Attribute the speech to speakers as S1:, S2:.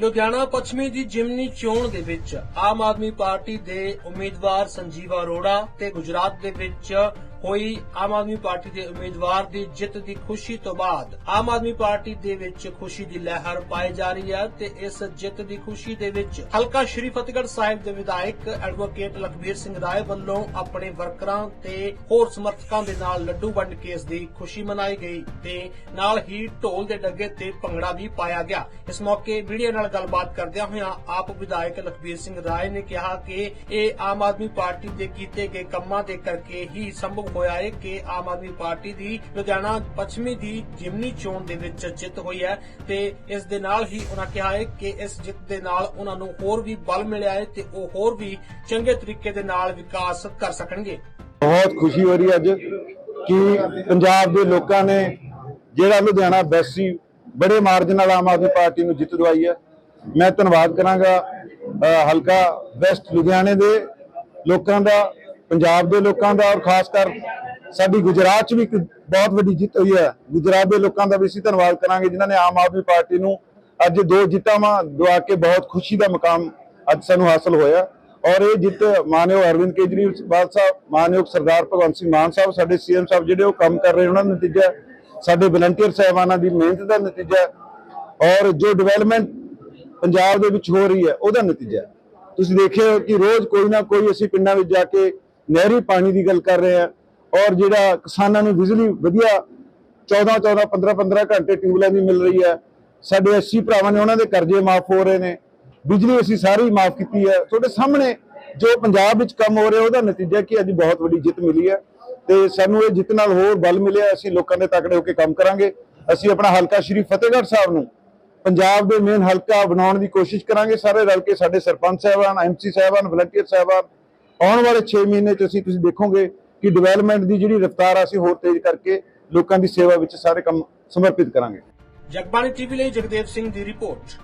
S1: ਲੁਧਿਆਣਾ ਪੱਛਮੀ ਦੀ ਜਿਮਨੀ ਚੋਣ ਦੇ ਵਿੱਚ ਆਮ ਆਦਮੀ ਪਾਰਟੀ ਦੇ ਉਮੀਦਵਾਰ ਸੰਜੀਵ ਅਰੋੜਾ ਤੇ ਗੁਜਰਾਤ ਦੇ ਵਿੱਚ ਹੋਈ ਆਮ ਆਦਮੀ ਪਾਰਟੀ ਦੇ ਉਮੀਦਵਾਰ ਦੀ ਜਿੱਤ ਦੀ ਖੁਸ਼ੀ ਤੋਂ ਬਾਅਦ ਆਮ ਆਦਮੀ ਪਾਰਟੀ ਦੇ ਵਿੱਚ ਖੁਸ਼ੀ ਦੀ ਲਹਿਰ ਪਾਈ ਜਾ ਰਹੀ ਹੈ ਤੇ ਇਸ ਜਿੱਤ ਦੀ ਖੁਸ਼ੀ ਦੇ ਵਿੱਚ ਹਲਕਾ ਸ਼੍ਰੀ ਫਤਿਹਗੜ੍ਹ ਸਾਹਿਬ ਦੇ ਵਿਧਾਇਕ ਐਡਵੋਕੇਟ ਲਖਬੀਰ ਸਿੰਘ ਰਾਏ ਵੱਲੋਂ ਆਪਣੇ ਵਰਕਰਾਂ ਤੇ ਹੋਰ ਸਮਰਥਕਾਂ ਦੇ ਨਾਲ ਲੱਡੂ ਵੰਡ ਕੇ ਇਸ ਦੀ ਖੁਸ਼ੀ ਮਨਾਈ ਗਈ ਤੇ ਨਾਲ ਹੀ ਢੋਲ ਦੇ ਡੱਗੇ ਤੇ ਭੰਗੜਾ ਵੀ ਪਾਇਆ ਗਿਆ। ਇਸ ਮੌਕੇ ਮੀਡੀਆ ਨਾਲ ਗੱਲਬਾਤ ਕਰਦਿਆਂ ਹੋਇਆਂ ਆਪ ਵਿਧਾਇਕ ਲਖਬੀਰ ਸਿੰਘ ਰਾਏ ਨੇ ਕਿਹਾ ਕਿ ਇਹ ਆਮ ਆਦਮੀ ਪਾਰਟੀ ਦੇ ਕੀਤੇ ਗਏ ਕੰਮਾਂ ਦੇ ਕਰਕੇ ਹੀ ਸੰਭਵ ਹੋਇਆ ਹੈ ਕਿ ਆਮ ਆਦਮੀ ਪਾਰਟੀ ਦੀ ਲੁਧਿਆਣਾ ਪੱਛਮੀ ਦੀ ਜਿਮਨੀ ਚੋਣ ਦੇ ਵਿੱਚ ਜਿੱਤ ਹੋਈ ਹੈ ਤੇ ਇਸ ਦੇ ਨਾਲ ਹੀ ਉਹਨਾਂ ਕਿਹਾ ਹੈ ਕਿ ਇਸ ਜਿੱਤ ਦੇ ਨਾਲ ਉਹਨਾਂ ਨੂੰ ਹੋਰ ਵੀ ਬਲ ਮਿਲਿਆ ਹੈ ਤੇ ਉਹ ਹੋਰ ਵੀ ਚੰਗੇ ਤਰੀਕੇ ਦੇ ਨਾਲ ਵਿਕਾਸ ਕਰ ਸਕਣਗੇ।
S2: ਬਹੁਤ ਖੁਸ਼ੀ ਹੋ ਰਹੀ ਹੈ ਅੱਜ ਕਿ ਪੰਜਾਬ ਦੇ ਲੋਕਾਂ ਨੇ ਜਿਹੜਾ ਲੁਧਿਆਣਾ ਬੈਸੀ ਬੜੇ ਮਾਰਜਨ ਨਾਲ ਆਮ ਆਦਮੀ ਪਾਰਟੀ ਨੂੰ ਜਿੱਤ ਦਵਾਈ ਹੈ। ਮੈਂ ਧੰਨਵਾਦ ਕਰਾਂਗਾ ਹਲਕਾ ਵੈਸਟ ਲੁਧਿਆਣੇ ਦੇ ਲੋਕਾਂ ਦਾ ਪੰਜਾਬ ਦੇ ਲੋਕਾਂ ਦਾ ਔਰ ਖਾਸ ਕਰ ਸਾਡੀ ਗੁਜਰਾਤ 'ਚ ਵੀ ਇੱਕ ਬਹੁਤ ਵੱਡੀ ਜਿੱਤ ਹੋਈ ਹੈ। ਗੁਜਰਾਤ ਦੇ ਲੋਕਾਂ ਦਾ ਵੀ ਅਸੀਂ ਧੰਨਵਾਦ ਕਰਾਂਗੇ, ਜਿਨ੍ਹਾਂ ਨੇ ਆਮ ਆਦਮੀ ਪਾਰਟੀ ਨੂੰ ਅੱਜ ਦੋ ਜਿੱਤਾਂ ਮਾ ਦਵਾ ਕੇ ਬਹੁਤ ਖੁਸ਼ੀ ਦਾ ਮੁਕਾਮ ਅੱਜ ਸਾਨੂੰ ਹਾਸਲ ਹੋਇਆ। ਔਰ ਇਹ ਜਿੱਤ ਮਾਨਯੋਗ ਅਰਵਿੰਦ ਕੇਜਰੀਵਾਲ ਸਾਹਿਬ, ਮਾਨਯੋਗ ਸਰਦਾਰ ਭਗਵੰਤ ਸਿੰਘ ਮਾਨ ਸਾਹਿਬ, ਸਾਡੇ ਸੀਐਮ ਸਾਹਿਬ ਜਿਹੜੇ ਉਹ ਕੰਮ ਕਰ ਰਹੇ ਉਹਨਾਂ ਦਾ ਨਤੀਜਾ ਸਾਡੇ ਵਲੰਟੀਅਰ ਸਾਹਿਬਾਨਾਂ ਦੀ ਮਿਹਨਤ ਦਾ ਨਤੀਜਾ ਔਰ ਜੋ ਡਿਵੈਲਪਮੈਂਟ ਪੰਜਾਬ ਦੇ ਵਿੱਚ ਹੋ ਰਹੀ ਹੈ, ਉਹਦਾ ਨਤੀਜਾ ਤੁਸੀਂ ਦੇਖਿਆ ਕਿ ਰੋਜ਼ ਕੋਈ ਨਾ ਕੋਈ ਅਸੀਂ ਪਿੰਡਾਂ ਵਿੱਚ ਜਾ ਕੇ ਨਹਿਰੀ ਪਾਣੀ ਦੀ ਗੱਲ ਕਰ ਰਹੇ ਹਾਂ ਔਰ ਜਿਹੜਾ ਕਿਸਾਨਾਂ ਨੂੰ ਬਿਜਲੀ ਵਧੀਆ 14 14 15 15 ਘੰਟੇ ਟਿਊਬਲਾਂ ਦੀ ਮਿਲ ਰਹੀ ਹੈ। ਸਾਡੇ 80 ਭਰਾਵਾਂ ਨੇ ਉਹਨਾਂ ਦੇ ਕਰਜ਼ੇ ਮਾਫ ਹੋ ਰਹੇ ਨੇ। ਬਿਜਲੀ ਅਸੀਂ ਸਾਰੀ ਮਾਫ ਕੀਤੀ ਹੈ। ਤੁਹਾਡੇ ਸਾਹਮਣੇ ਜੋ ਪੰਜਾਬ ਵਿੱਚ ਕੰਮ ਹੋ ਰਿਹਾ, ਉਹਦਾ ਨਤੀਜਾ ਕਿ ਅੱਜ ਬਹੁਤ ਵੱਡੀ ਜਿੱਤ ਮਿਲੀ ਹੈ ਤੇ ਸਾਨੂੰ ਇਹ ਜਿੱਤ ਨਾਲ ਹੋਰ ਬਲ ਮਿਲਿਆ। ਅਸੀਂ ਲੋਕਾਂ ਦੇ ਤਕੜੇ ਹੋ ਕੇ ਕੰਮ ਕਰਾਂਗੇ। ਅਸੀਂ ਆਪਣਾ ਹਲਕਾ ਸ਼੍ਰੀ ਫਤਿਹਗੜ੍ਹ ਸਾਹਿਬ ਨੂੰ ਪੰਜਾਬ ਦੇ ਮੇਨ ਹਲਕਾ ਬਣਾਉਣ ਦੀ ਕੋਸ਼ਿਸ਼ ਕਰਾਂਗੇ। ਸਾਰੇ ਰਲ ਕੇ ਸਾਡੇ ਸਰਪੰਚ ਸਾਹਿਬਾਨ ਐਮਸੀ ਸਾਹਿਬਾਨ ਵਲੰਟੀਅਰ ਸਾਹਿਬਾਨ ਆਉਣ ਵਾਲੇ 6 ਮਹੀਨੇ ਚ ਅਸੀਂ ਤੁਸੀਂ ਦੇਖੋਗੇ ਕਿ ਡਿਵੈਲਪਮੈਂਟ ਦੀ ਜਿਹੜੀ ਰਫ਼ਤਾਰ ਆ ਅਸੀਂ ਹੋਰ ਤੇਜ਼ ਕਰਕੇ ਲੋਕਾਂ ਦੀ ਸੇਵਾ ਵਿੱਚ ਸਾਰੇ ਕੰਮ ਸਮਰਪਿਤ ਕਰਾਂਗੇ।
S1: ਜਗਬਾਣੀ ਟੀਵੀ ਲਈ ਜਗਦੇਵ ਸਿੰਘ ਦੀ ਰਿਪੋਰਟ।